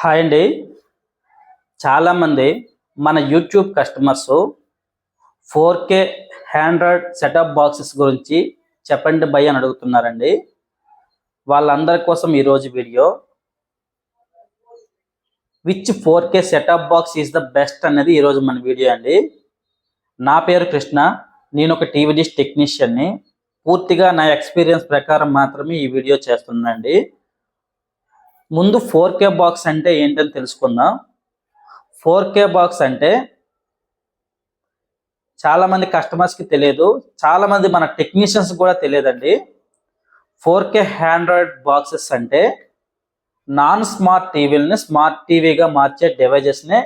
Hi అండి. చాలామంది మన YouTube customers four K Android setup boxes గురించి చెప్పండి భయ అని అడుగుతున్నారండి. వాళ్ళందరి కోసం ఈరోజు video. Which four K setup box is the best అనేది ఈరోజు మన వీడియో అండి. నా పేరు కృష్ణ. నేను ఒక టీవీ డిష్ టెక్నీషియన్ని పూర్తిగా నా ఎక్స్పీరియన్స్ ప్రకారం మాత్రమే ఈ వీడియో చేస్తున్నానండి. ముందు ఫోర్ కే బాక్స్ అంటే ఏంటని తెలుసుకుందాం. ఫోర్ కే బాక్స్ అంటే చాలామంది కస్టమర్స్కి తెలియదు. చాలామంది మన టెక్నీషియన్స్ కూడా తెలియదండి. ఫోర్ కే హ్యాండ్రాయిడ్ బాక్సెస్ అంటే నాన్ స్మార్ట్ టీవీలని స్మార్ట్ టీవీగా మార్చే డివైజెస్నే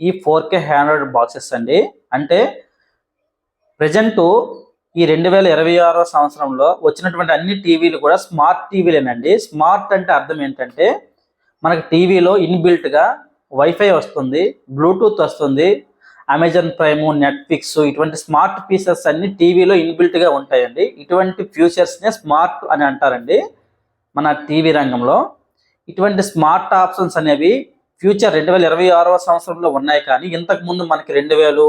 ఈ ఫోర్ కే హ్యాండ్రాయిడ్ బాక్సెస్ అండి. అంటే ప్రజెంటు ఈ రెండు వేల ఇరవై ఆరో సంవత్సరంలో వచ్చినటువంటి అన్ని టీవీలు కూడా స్మార్ట్ టీవీలేనండి. స్మార్ట్ అంటే అర్థం ఏంటంటే మనకి టీవీలో ఇన్బిల్ట్గా వైఫై వస్తుంది బ్లూటూత్ వస్తుంది అమెజాన్ ప్రైమ్ నెట్ఫ్లిక్స్ ఇటువంటి స్మార్ట్ పీసెస్ అన్ని టీవీలో ఇన్బిల్ట్గా ఉంటాయండి. ఇటువంటి ఫ్యూచర్స్నే స్మార్ట్ అని అంటారండి మన టీవీ రంగంలో. ఇటువంటి స్మార్ట్ ఆప్షన్స్ అనేవి ఫ్యూచర్ రెండు వేల ఇరవై ఆరవ సంవత్సరంలో ఉన్నాయి కానీ ఇంతకు ముందు మనకి రెండు వేలు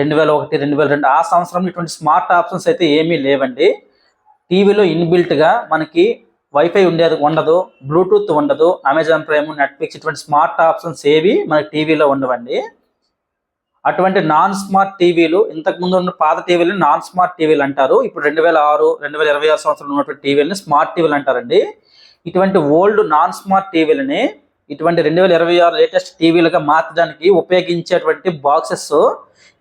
రెండు వేల ఒకటి రెండు వేల రెండు ఆ సంవత్సరంలో ఇటువంటి స్మార్ట్ ఆప్షన్స్ అయితే ఏమీ లేవండి. టీవీలో ఇన్బిల్ట్గా మనకి వైఫై ఉండేది ఉండదు బ్లూటూత్ ఉండదు అమెజాన్ ప్రైమ్ నెట్ఫ్లిక్స్ ఇటువంటి స్మార్ట్ ఆప్షన్స్ ఏవి మనకి టీవీలో ఉండవండి. అటువంటి నాన్ స్మార్ట్ టీవీలు ఇంతకు ముందు ఉన్న పాత టీవీలు నాన్ స్మార్ట్ టీవీలు అంటారు. ఇప్పుడు రెండు వేల ఆరు రెండు వేల ఇరవై ఆరు సంవత్సరంలో ఉన్నటువంటి టీవీలని స్మార్ట్ టీవీలు అంటారండి. ఇటువంటి ఓల్డ్ నాన్ స్మార్ట్ టీవీలని ఇటువంటి రెండు వేల ఇరవై ఆరు లేటెస్ట్ టీవీలుగా మార్చడానికి ఉపయోగించేటువంటి బాక్సెస్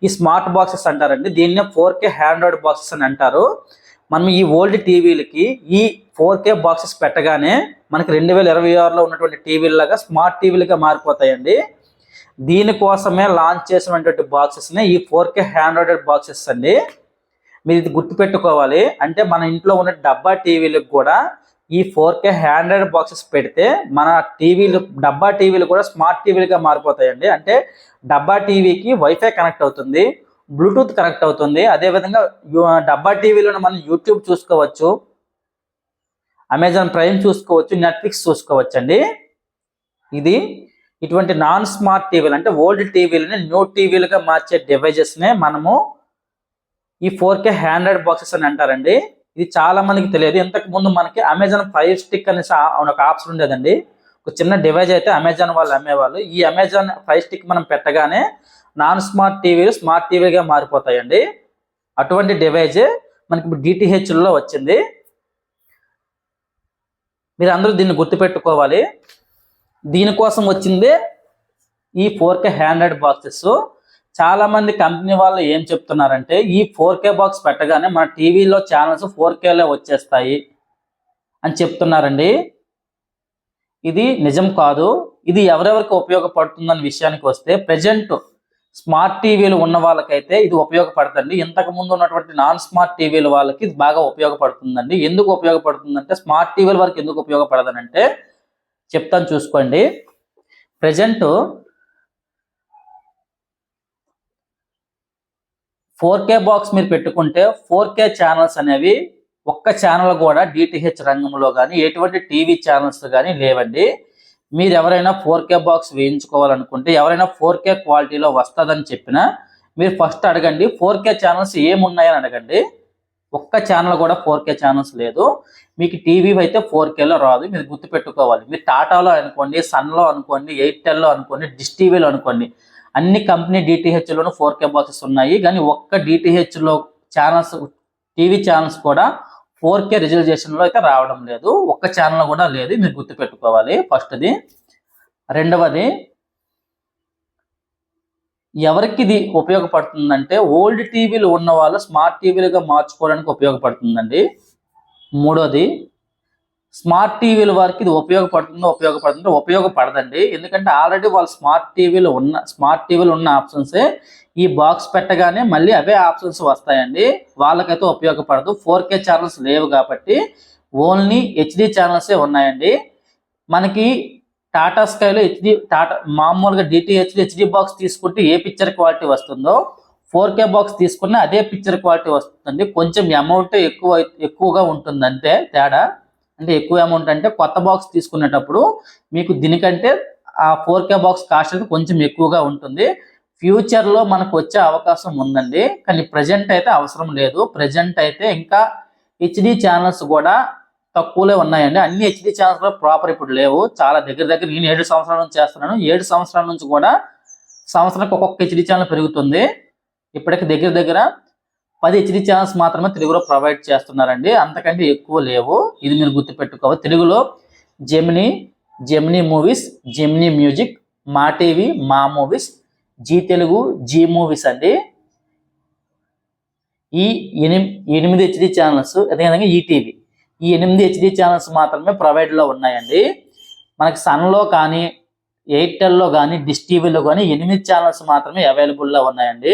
ఈ స్మార్ట్ బాక్సెస్ అంటారండి. దీన్నే ఫోర్ కే హ్యాండ్రాయిడ్ బాక్సెస్ అని అంటారు. మనం ఈ ఓల్డ్ టీవీలకి ఈ ఫోర్ కే బాక్సెస్ పెట్టగానే మనకి రెండు వేల ఇరవై ఆరులో ఉన్నటువంటి టీవీలాగా స్మార్ట్ టీవీలుగా మారిపోతాయండి. దీనికోసమే లాంచ్ చేసినటువంటి బాక్సెస్ని ఈ ఫోర్ కే హ్యాండ్రాయిడ్ బాక్సెస్ అండి. మీరు ఇది గుర్తుపెట్టుకోవాలి. అంటే మన ఇంట్లో ఉన్న డబ్బా టీవీలకు కూడా ఈ ఫోర్ కే హ్యాండ్రాయిడ్ బాక్సెస్ పెడితే మన టీవీలు డబ్బా టీవీలు కూడా స్మార్ట్ టీవీలుగా మారిపోతాయండి. అంటే డబ్బా టీవీకి వైఫై కనెక్ట్ అవుతుంది బ్లూటూత్ కనెక్ట్ అవుతుంది. అదేవిధంగా డబ్బా టీవీలో మనం యూట్యూబ్ చూసుకోవచ్చు అమెజాన్ ప్రైమ్ చూసుకోవచ్చు నెట్ఫ్లిక్స్ చూసుకోవచ్చు అండి ఇది ఇటువంటి నాన్ స్మార్ట్ టీవీలు అంటే ఓల్డ్ టీవీలని న్యూ టీవీలుగా మార్చే డివైజెస్నే మనము ఈ ఫోర్ కే హ్యాండ్రాయిడ్ బాక్సెస్ అని అంటారండి. ఇది చాలా మందికి తెలియదు. ఇంతకు ముందు మనకి అమెజాన్ ఫైవ్ స్టిక్ అనేసి ఒక ఆప్షన్ ఉండేదండి. ఒక చిన్న డివైజ్ అయితే అమెజాన్ వాళ్ళు అమ్మేవాళ్ళు. ఈ అమెజాన్ ఫైవ్ స్టిక్ మనం పెట్టగానే నాన్ స్మార్ట్ టీవీలు స్మార్ట్ టీవీగా మారిపోతాయండి. అటువంటి డివైజ్ మనకి డిటిహెచ్లో లో వచ్చింది. మీరు అందరూ దీన్ని గుర్తుపెట్టుకోవాలి. దీనికోసం వచ్చిందే ఈ ఫోర్ కే హ్యాండ్రాయిడ్ బాక్సెస్ చాలా మంది కంపెనీ వాళ్ళు ఏం చెప్తున్నారంటే ఈ ఫోర్ కే బాక్స్ పెట్టగానే మన టీవీలో ఛానల్స్ ఫోర్ కేలో వచ్చేస్తాయి అని చెప్తున్నారండి. ఇది నిజం కాదు. ఇది ఎవరెవరికి ఉపయోగపడుతుందన్న విషయానికి వస్తే ప్రజెంట్ స్మార్ట్ టీవీలు ఉన్న వాళ్ళకైతే ఇది ఉపయోగపడుతుంది ఇంతకు ముందు ఉన్నటువంటి నాన్ స్మార్ట్ టీవీల వాళ్ళకి ఇది బాగా ఉపయోగపడుతుందండి. ఎందుకు ఉపయోగపడుతుందంటే స్మార్ట్ టీవీల వరకు ఎందుకు ఉపయోగపడదనంటే చెప్తాను చూసుకోండి. ప్రజెంట్ ఫోర్ కే బాక్స్ మీరు పెట్టుకుంటే ఫోర్ కే ఛానల్స్ అనేవి ఒక్క ఛానల్ కూడా డిటిహెచ్ రంగంలో కానీ ఎటువంటి టీవీ ఛానల్స్ కానీ లేవండి. మీరు ఎవరైనా ఫోర్ కే బాక్స్ వేయించుకోవాలనుకుంటే ఎవరైనా ఫోర్ కే క్వాలిటీలో వస్తుందని చెప్పినా మీరు ఫస్ట్ అడగండి ఫోర్ కే ఛానల్స్ ఏమున్నాయని అడగండి. ఒక్క ఛానల్ కూడా ఫోర్ కే ఛానల్స్ లేదు. మీకు టీవీ అయితే ఫోర్ కేలో రాదు మీరు గుర్తుపెట్టుకోవాలి. మీరు టాటాలో అనుకోండి సన్లో అనుకోండి ఎయిర్టెల్లో అనుకోండి డిష్ టీవీలో అనుకోండి అన్ని కంపెనీ డిటిహెచ్లోనూ ఫోర్ కే బాక్సెస్ ఉన్నాయి. కానీ ఒక్క డిటిహెచ్లో ఛానల్స్ టీవీ ఛానల్స్ కూడా ఫోర్ కే రిజర్వేషన్లో అయితే రావడం లేదు. ఒక్క ఛానల్ కూడా లేదు. మీరు గుర్తుపెట్టుకోవాలి. ఫస్ట్ది. రెండవది ఎవరికి ఇది ఉపయోగపడుతుందంటే ఓల్డ్ టీవీలు ఉన్న వాళ్ళు స్మార్ట్ టీవీలుగా మార్చుకోవడానికి ఉపయోగపడుతుందండి. మూడోది స్మార్ట్ టీవీల వారికి ఇది ఉపయోగపడుతుందో ఉపయోగపడుతుందో ఉపయోగపడదండి. ఎందుకంటే ఆల్రెడీ వాళ్ళు స్మార్ట్ టీవీలు ఉన్న స్మార్ట్ టీవీలు ఉన్న ఆప్షన్సే ఈ బాక్స్ పెట్టగానే మళ్ళీ అవే ఆప్షన్స్ వస్తాయండి. వాళ్ళకైతే ఉపయోగపడదు. ఫోర్ కే ఛానల్స్ లేవు కాబట్టి ఓన్లీ హెచ్డి ఛానల్సే ఉన్నాయండి. మనకి టాటా స్కైలో హెచ్డి టాటా మామూలుగా డిటిహెచ్డి హెచ్డి బాక్స్ తీసుకుంటే ఏ పిక్చర్ క్వాలిటీ వస్తుందో ఫోర్ కే బాక్స్ తీసుకున్న అదే పిక్చర్ క్వాలిటీ వస్తుందండి. కొంచెం అమౌంట్ ఎక్కువ ఎక్కువగా ఉంటుంది అంతే తేడా. అంటే ఎక్కువ అమౌంట్ అంటే కొత్త బాక్స్ తీసుకునేటప్పుడు మీకు దీనికంటే ఆ ఫోర్ కే బాక్స్ కాస్ట్ అనేది కొంచెం ఎక్కువగా ఉంటుంది. ఫ్యూచర్లో మనకు వచ్చే అవకాశం ఉందండి. కానీ ప్రజెంట్ అయితే అవసరం లేదు. ప్రజెంట్ అయితే ఇంకా హెచ్డి ఛానల్స్ కూడా తక్కువలో ఉన్నాయండి. అన్ని హెచ్డి ఛానల్స్ కూడా ప్రాపర్ ఇప్పుడు లేవు. చాలా దగ్గర దగ్గర నేను ఏడు సంవత్సరాల నుంచి చేస్తున్నాను. ఏడు సంవత్సరాల నుంచి కూడా సంవత్సరానికి ఒక్కొక్క హెచ్డి ఛానల్ పెరుగుతుంది. ఇప్పటికి దగ్గర దగ్గర పది హెచ్డి ఛానల్స్ మాత్రమే తెలుగులో ప్రొవైడ్ చేస్తున్నారండి. అంతకంటే ఎక్కువ లేవు. ఇది మీరు గుర్తుపెట్టుకోవాలి. తెలుగులో Gemini Gemini movies Gemini music Maa TV Maa movies Zee Telugu Zee movies అండి. ఈ ఎనిమి ఎనిమిది హెచ్డి ఛానల్స్ అదేవిధంగా ఈటీవీ ఈ ఎనిమిది హెచ్డి ఛానల్స్ మాత్రమే ప్రొవైడ్లో ఉన్నాయండి. మనకి సన్లో కానీ ఎయిర్టెల్లో కానీ డిష్ టీవీలో కానీ ఎనిమిది ఛానల్స్ మాత్రమే అవైలబుల్లో ఉన్నాయండి.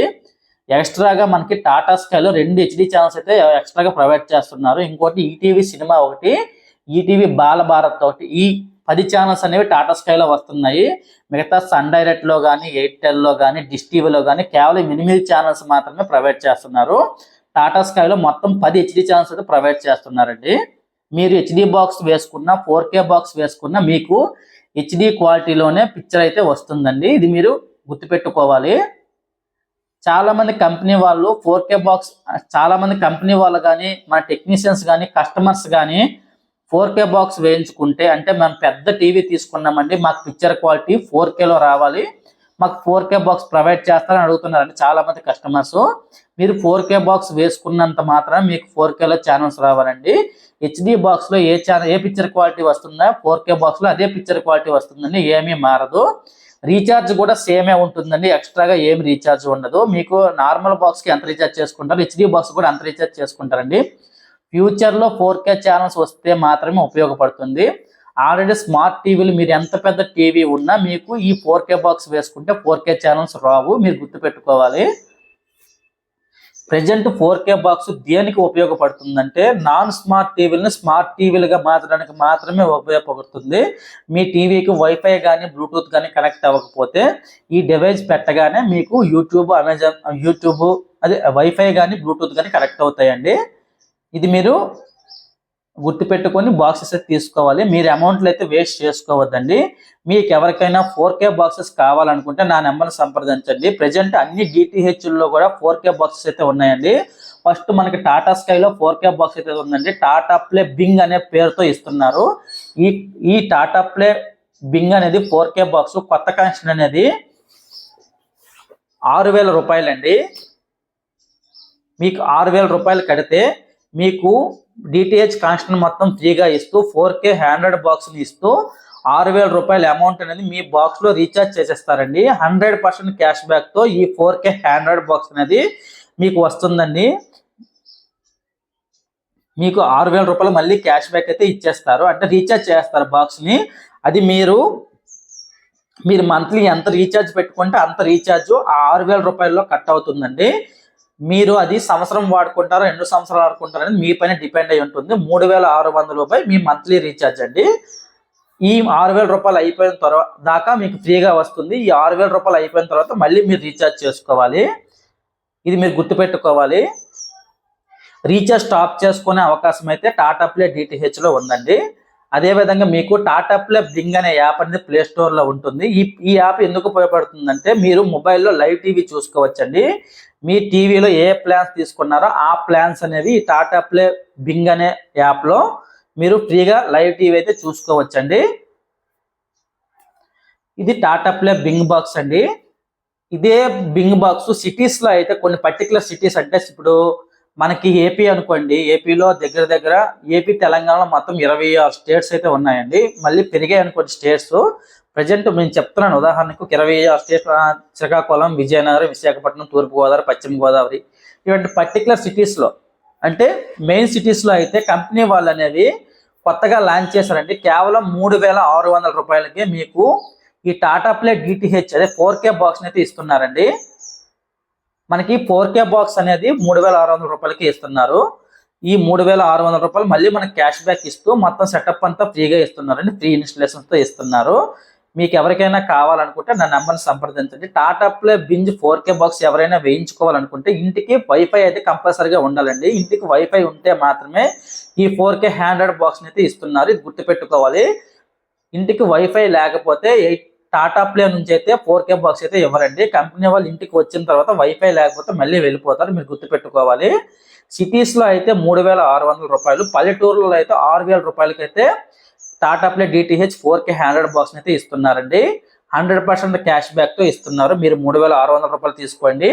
ఎక్స్ట్రాగా మనకి టాటా స్కైలో రెండు హెచ్డి ఛానల్స్ అయితే ఎక్స్ట్రాగా ప్రొవైడ్ చేస్తున్నారు. ఇంకోటి ఈటీవీ సినిమా ఒకటి ఈటీవీ బాలభారత్ ఒకటి. ఈ పది ఛానల్స్ అనేవి టాటా స్కైలో వస్తున్నాయి. మిగతా సన్ డైరెక్ట్లో కానీ ఎయిర్టెల్లో కానీ డిష్ టీవీలో కానీ కేవలం ఎనిమిది ఛానల్స్ మాత్రమే ప్రొవైడ్ చేస్తున్నారు. టాటా స్కైలో మొత్తం పది హెచ్డి ఛానల్స్ అయితే ప్రొవైడ్ చేస్తున్నారండి. మీరు హెచ్డి బాక్స్ వేసుకున్న ఫోర్ కే బాక్స్ వేసుకున్న మీకు హెచ్డి క్వాలిటీలోనే పిక్చర్ అయితే వస్తుందండి. ఇది మీరు గుర్తుపెట్టుకోవాలి. చాలా మంది కంపెనీ వాళ్ళు ఫోర్ కే బాక్స్ చాలా మంది కంపెనీ వాళ్ళు కానీ మన టెక్నీషియన్స్ కానీ కస్టమర్స్ కానీ ఫోర్ కే బాక్స్ వేయించుకుంటే అంటే మనం పెద్ద టీవీ తీసుకున్నామండి మాకు పిక్చర్ క్వాలిటీ ఫోర్ కేలో రావాలి. మాకు ఫోర్ కే బాక్స్ ప్రొవైడ్ చేస్తారని అడుగుతున్నారండి చాలా మంది కస్టమర్స్. మీరు ఫోర్ కే బాక్స్ వేసుకున్నంత మాత్రం మీకు ఫోర్ కేలో ఛానల్స్ రావాలండి. హెచ్డి బాక్స్లో ఏ ఛానల్ ఏ పిక్చర్ క్వాలిటీ వస్తుందా ఫోర్ కే బాక్స్లో అదే పిక్చర్ క్వాలిటీ వస్తుందండి ఏమీ మారదు. రీఛార్జ్ కూడా సేమే ఉంటుందండి. ఎక్స్ట్రాగా ఏమి రీఛార్జ్ ఉండదు. మీకు నార్మల్ బాక్స్కి ఎంత రీఛార్జ్ చేసుకుంటారు హెచ్డి బాక్స్ కూడా అంత రీఛార్జ్ చేసుకుంటారండి. ఫ్యూచర్లో ఫోర్ కే ఛానల్స్ వస్తే మాత్రమే ఉపయోగపడుతుంది. ఆల్రెడీ స్మార్ట్ టీవీలు మీరు ఎంత పెద్ద టీవీ ఉన్నా మీకు ఈ ఫోర్ కే బాక్స్ వేసుకుంటే ఫోర్ కే ఛానల్స్ రావు. మీరు గుర్తుపెట్టుకోవాలి. ప్రజెంట్ ఫోర్ కే బాక్స్ దేనికి ఉపయోగపడుతుందంటే నాన్ స్మార్ట్ టీవీలను స్మార్ట్ టీవీలుగా మార్చడానికి మాత్రమే ఉపయోగపడుతుంది. మీ టీవీకి వైఫై కానీ బ్లూటూత్ కానీ కనెక్ట్ అవ్వకపోతే ఈ డివైస్ పెట్టగానే మీకు యూట్యూబ్ అమెజాన్ యూట్యూబ్ అదే వైఫై కానీ బ్లూటూత్ కానీ కనెక్ట్ అవుతాయండి. ఇది మీరు గుర్తుపెట్టుకొని బాక్సెస్ అయితే తీసుకోవాలి. మీరు అమౌంట్లు అయితే వేస్ట్ చేసుకోవద్దండి. మీకు ఎవరికైనా ఫోర్ కే బాక్సెస్ కావాలనుకుంటే నా నెంబర్ని సంప్రదించండి. ప్రజెంట్ అన్ని డిటిహెచ్ల్లో కూడా ఫోర్ కే బాక్సెస్ అయితే ఉన్నాయండి. ఫస్ట్ మనకి టాటా స్కైలో ఫోర్ కే బాక్స్ అయితే ఉందండి. టాటా ప్లే బింగ్ అనే పేరుతో ఇస్తున్నారు. ఈ ఈ టాటా ప్లే బింగ్ అనేది ఫోర్ కే బాక్స్ కొత్త కనెక్షన్ అనేది ఆరు వేల రూపాయలండి. మీకు ఆరు వేల రూపాయలు కడితే మీకు డిటిహెచ్ కనెక్షన్ మొత్తం ఫ్రీగా ఇస్తూ ఫోర్ కే హండ్రెడ్ బాక్స్ని ఇస్తూ ఆరు వేల రూపాయల అమౌంట్ అనేది మీ బాక్స్లో రీఛార్జ్ చేసేస్తారండి. హండ్రెడ్ పర్సెంట్ క్యాష్ బ్యాక్తో ఈ ఫోర్ కే హండ్రెడ్ బాక్స్ అనేది మీకు వస్తుందండి. మీకు ఆరు వేల రూపాయలు మళ్ళీ క్యాష్ బ్యాక్ అయితే ఇచ్చేస్తారు. అంటే రీఛార్జ్ చేస్తారు బాక్స్ని అది మీరు మీరు మంత్లీ ఎంత రీఛార్జ్ పెట్టుకుంటే అంత రీఛార్జ్ ఆ ఆరు వేల రూపాయల్లో కట్ అవుతుందండి. మీరు అది సంవత్సరం వాడుకుంటారో రెండు సంవత్సరాలు వాడుకుంటారో అనేది మీ పైన డిపెండ్ అయి ఉంటుంది. మూడు వేల ఆరు వందల రూపాయలు మీ మంత్లీ రీఛార్జ్ అండి. ఈ ఆరు వేల రూపాయలు అయిపోయిన తర్వాత దాకా మీకు ఫ్రీగా వస్తుంది. ఈ ఆరు వేల రూపాయలు అయిపోయిన తర్వాత మళ్ళీ మీరు రీఛార్జ్ చేసుకోవాలి. ఇది మీరు గుర్తుపెట్టుకోవాలి. రీఛార్జ్ స్టాప్ చేసుకునే అవకాశం అయితే టాటా ప్లే DTH ఉందండి. అదేవిధంగా మీకు టాటా ప్లే బ్లింగ్ అనే యాప్ అనేది ప్లేస్టోర్లో ఉంటుంది. ఈ ఈ యాప్ ఎందుకు ఉపయోగపడుతుందంటే మీరు మొబైల్లో లైవ్ టీవీ చూసుకోవచ్చండి. మీ టీవీలో ఏ ప్లాన్స్ తీసుకున్నారో ఆ ప్లాన్స్ అనేవి ఈ టాటా ప్లే బింగ్ అనే యాప్లో మీరు ఫ్రీగా లైవ్ టీవీ అయితే చూసుకోవచ్చండి. ఇది టాటా ప్లే బింగ్ బాక్స్ అండి. ఇదే బింగ్ బాక్స్ సిటీస్లో అయితే కొన్ని పర్టికులర్ సిటీస్ అంటే ఇప్పుడు మనకి ఏపీ అనుకోండి ఏపీలో దగ్గర దగ్గర ఏపీ తెలంగాణలో మొత్తం ఇరవై ఆరు స్టేట్స్ అయితే ఉన్నాయండి. మళ్ళీ పెరిగాయి అనుకోండి స్టేట్స్ ప్రజెంట్ నేను చెప్తున్నాను ఉదాహరణకు ఇరవై ఆరు స్టేట్స్ శ్రీకాకుళం విజయనగరం విశాఖపట్నం తూర్పుగోదావరి పశ్చిమ గోదావరి ఇటువంటి పర్టికులర్ సిటీస్లో అంటే మెయిన్ సిటీస్లో అయితే కంపెనీ వాళ్ళు అనేవి కొత్తగా లాంచ్ చేశారండి. కేవలం మూడు వేల ఆరు వందల రూపాయలకే మీకు ఈ టాటా ప్లే డిటిహెచ్ అదే ఫోర్ కే బాక్స్ని అయితే ఇస్తున్నారండి. మనకి ఫోర్ కే బాక్స్ అనేది మూడు వేల ఆరు వందల రూపాయలకి ఇస్తున్నారు. ఈ మూడు వేల ఆరు వందల రూపాయలు మళ్ళీ మనకి క్యాష్ బ్యాక్ ఇస్తూ మొత్తం సెటప్ అంతా ఫ్రీగా ఇస్తున్నారండి. ఫ్రీ ఇన్స్టలేషన్స్తో ఇస్తున్నారు. మీకు ఎవరికైనా కావాలనుకుంటే నా నెంబర్ని సంప్రదించండి. Tata Play binge four K box ఎవరైనా వేయించుకోవాలనుకుంటే ఇంటికి వైఫై అయితే కంపల్సరీగా ఉండాలండి. ఇంటికి వైఫై ఉంటే మాత్రమే ఈ ఫోర్ కే హ్యాండ్రెడ్ బాక్స్ అయితే ఇస్తున్నారు. ఇది గుర్తుపెట్టుకోవాలి. ఇంటికి వైఫై లేకపోతే ఎయిట్ టాటా ప్లే నుంచి అయితే ఫోర్ కే బాక్స్ అయితే ఇవ్వరండి. కంపెనీ వాళ్ళు ఇంటికి వచ్చిన తర్వాత వైఫై లేకపోతే మళ్ళీ వెళ్ళిపోతారు. మీరు గుర్తుపెట్టుకోవాలి. సిటీస్లో అయితే మూడు వేల ఆరు వందల రూపాయలు పల్లెటూరులో అయితే ఆరు వేల రూపాయలకి అయితే Tata Play DTH four K hundred box అయితే ఇస్తున్నారండి. హండ్రెడ్ పర్సెంట్ క్యాష్ బ్యాక్తో ఇస్తున్నారు. మీరు మూడు వేల ఆరు వందల రూపాయలు తీసుకోండి.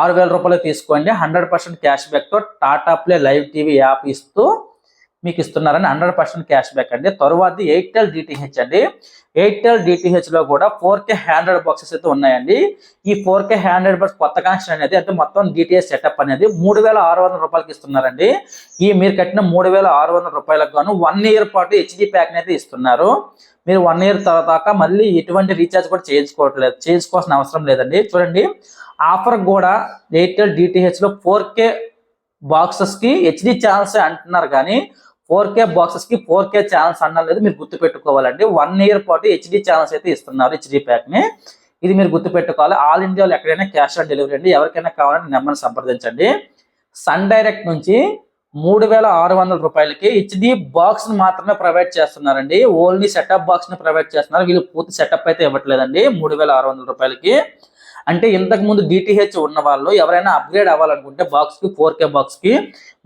ఆరు వేల రూపాయలు తీసుకోండి. Hundred percent cash బ్యాక్తో Tata Play live TV app ఇస్తూ మీకు ఇస్తున్నారని హండ్రెడ్ పర్సెంట్ క్యాష్ బ్యాక్ అండి. తర్వాత ఎయిర్టెల్ డిటిహెచ్ అండి. ఎయిర్టెల్ డిటిహెచ్లో కూడా ఫోర్ కే హ్యాండ్రెడ్ బాక్సెస్ అయితే ఉన్నాయండి. ఈ ఫోర్ కే హ్యాండ్రెడ్ బాక్స్ కొత్త కనెక్షన్ అనేది అంటే మొత్తం డిటిహెచ్ సెటప్ అనేది మూడు వేల ఆరు వందల రూపాయలకి ఇస్తున్నారండి. ఈ మీరు కట్టిన మూడు వేల ఆరు వందల రూపాయలకు గాను వన్ ఇయర్ పాటు హెచ్డి ప్యాక్ అయితే ఇస్తున్నారు. మీరు వన్ ఇయర్ తర్వాత మళ్ళీ ఎటువంటి రీఛార్జ్ కూడా చేయించుకోవట్లేదు చేయించుకోవాల్సిన అవసరం లేదండి. చూడండి ఆఫర్ కూడా ఎయిర్టెల్ డిటిహెచ్లో ఫోర్ కే బాక్సెస్కి హెచ్డి ఛానల్స్ అంటున్నారు కానీ ఫోర్ కే బాక్సెస్కి ఫోర్ కే ఛానల్స్ అన్నది మీరు గుర్తు పెట్టుకోవాలండి వన్ ఇయర్ పాటు హెచ్డి ఛానల్స్ అయితే ఇస్తున్నారు హెచ్డి ప్యాక్ని. ఇది మీరు గుర్తు పెట్టుకోవాలి ఆల్ ఇండియాలో ఎక్కడైనా క్యాష్ ఆన్ డెలివరీ అండి. ఎవరికైనా కావాలంటే నెంబర్ని సంప్రదించండి. సన్ డైరెక్ట్ నుంచి మూడు వేల ఆరు వందల రూపాయలకి హెచ్డి బాక్స్ని మాత్రమే ప్రొవైడ్ చేస్తున్నారండి. ఓన్లీ సెటప్ బాక్స్ని ప్రొవైడ్ చేస్తున్నారు. వీళ్ళు పూర్తి సెటప్ అయితే ఇవ్వట్లేదండి. మూడు వేల ఆరు వందల రూపాయలకి. అంటే ఇంతకు ముందు డిటిహెచ్ ఉన్న వాళ్ళు ఎవరైనా అప్గ్రేడ్ అవ్వాలనుకుంటే బాక్స్కి ఫోర్ కే బాక్స్కి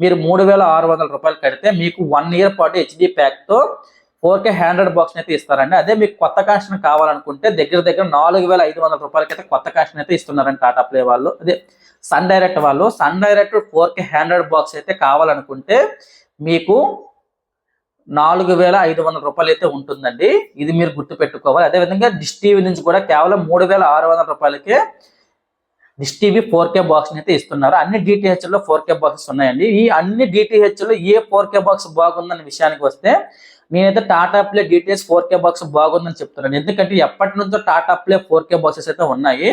మీరు మూడు వేల ఆరు వందల రూపాయలు కడితే మీకు వన్ ఇయర్ పాటు హెచ్డి ప్యాక్తో ఫోర్ కే హండ్రెడ్ బాక్స్ అయితే ఇస్తారండి. అదే మీకు కొత్త కాషన్ కావాలనుకుంటే దగ్గర దగ్గర నాలుగు వేల ఐదు వందల రూపాయలకి అయితే కొత్త కాషన్ అయితే ఇస్తున్నారండి టాటా ప్లే వాళ్ళు. అదే సన్ డైరెక్ట్ వాళ్ళు. Sun Direct four K hundred box అయితే కావాలనుకుంటే మీకు నాలుగు వేల ఐదు వందల రూపాయలు అయితే ఉంటుందండి. ఇది మీరు గుర్తు పెట్టుకోవాలి అదేవిధంగా డిష్ టీవీ నుంచి కూడా కేవలం మూడు వేల ఆరు వందల రూపాయలకే డిష్ టీవీ ఫోర్ కే బాక్స్ని అయితే ఇస్తున్నారు. అన్ని డిటిహెచ్లో ఫోర్ కే బాక్సెస్ ఉన్నాయండి. ఈ అన్ని డిటిహెచ్లో ఏ ఫోర్ కే బాక్స్ బాగుందన్న విషయానికి వస్తే నేనైతే Tata Play DTH four K box బాగుందని చెప్తున్నాను. ఎందుకంటే ఎప్పటి నుంచో Tata Play four K boxes అయితే ఉన్నాయి.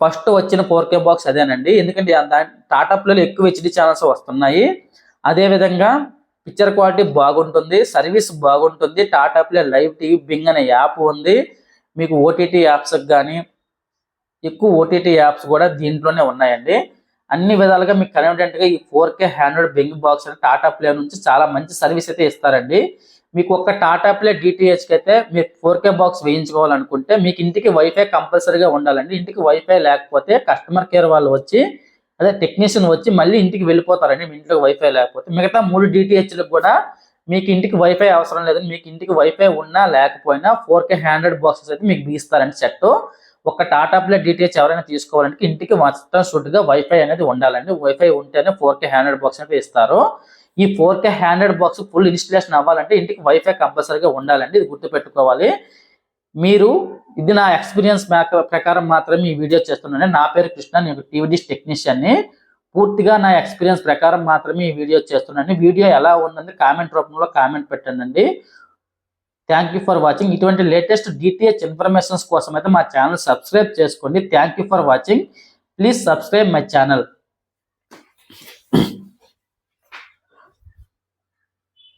ఫస్ట్ వచ్చిన ఫోర్ కే బాక్స్ అదేనండి. ఎందుకంటే టాటా ప్లేలో ఎక్కువ హెచ్డి ఛానల్స్ వస్తున్నాయి. అదేవిధంగా పిక్చర్ క్వాలిటీ బాగుంటుంది సర్వీస్ బాగుంటుంది. Tata Play live TV binge అనే యాప్ ఉంది. మీకు ఓటీటీ యాప్స్ కానీ ఎక్కువ ఓటీటీ యాప్స్ కూడా దీంట్లోనే ఉన్నాయండి. అన్ని విధాలుగా మీకు కన్వీనియంట్గా ఈ four K android binge box Tata Play నుంచి చాలా మంచి సర్వీస్ అయితే ఇస్తారండి. మీకు ఒక టాటా ప్లే డిటిహెచ్కి అయితే మీరు ఫోర్ కే బాక్స్ వేయించుకోవాలనుకుంటే మీకు ఇంటికి వైఫై కంపల్సరీగా ఉండాలండి. ఇంటికి వైఫై లేకపోతే కస్టమర్ కేర్ వాళ్ళు వచ్చి అదే టెక్నీషియన్ వచ్చి మళ్ళీ ఇంటికి వెళ్ళిపోతారండి మీ ఇంట్లో వైఫై లేకపోతే. మిగతా మూడు డిటిహెచ్లకు కూడా మీకు ఇంటికి వైఫై అవసరం లేదని మీకు ఇంటికి వైఫై ఉన్నా లేకపోయినా ఫోర్ కే హండ్రెడ్ బాక్సెస్ అయితే మీకు బీస్తారండి సెట్. ఒక టాటా ప్లే డిటిహెచ్ ఎవరైనా తీసుకోవాలంటే ఇంటికి మొత్తం షుడ్గా వైఫై అనేది ఉండాలండి. వైఫై ఉంటేనే ఫోర్ కే హండ్రెడ్ బాక్స్ అనేది ఇస్తారు. ఈ four K hundred box full installation అవ్వాలంటే ఇంటికి వైఫై కంపల్సరీగా ఉండాలండి. ఇది గుర్తుపెట్టుకోవాలి. మీరు ఇది నా ఎక్స్పీరియన్స్ ప్రకారం మాత్రమే ఈ వీడియో చేస్తున్నాను. నా పేరు కృష్ణ నేను టీవీ డిష్ టెక్నీషియన్ని. పూర్తిగా నా ఎక్స్పీరియన్స్ ప్రకారం మాత్రమే ఈ వీడియో చేస్తున్నాను. వీడియో ఎలా ఉందండి కామెంట్ రూపంలో కామెంట్ పెట్టండి. Thank you for watching. ఇటువంటి లేటెస్ట్ డిటిహెచ్ ఇన్ఫర్మేషన్స్ కోసం అయితే మా ఛానల్ సబ్స్క్రైబ్ చేసుకోండి. Thank you for watching. Please subscribe my channel.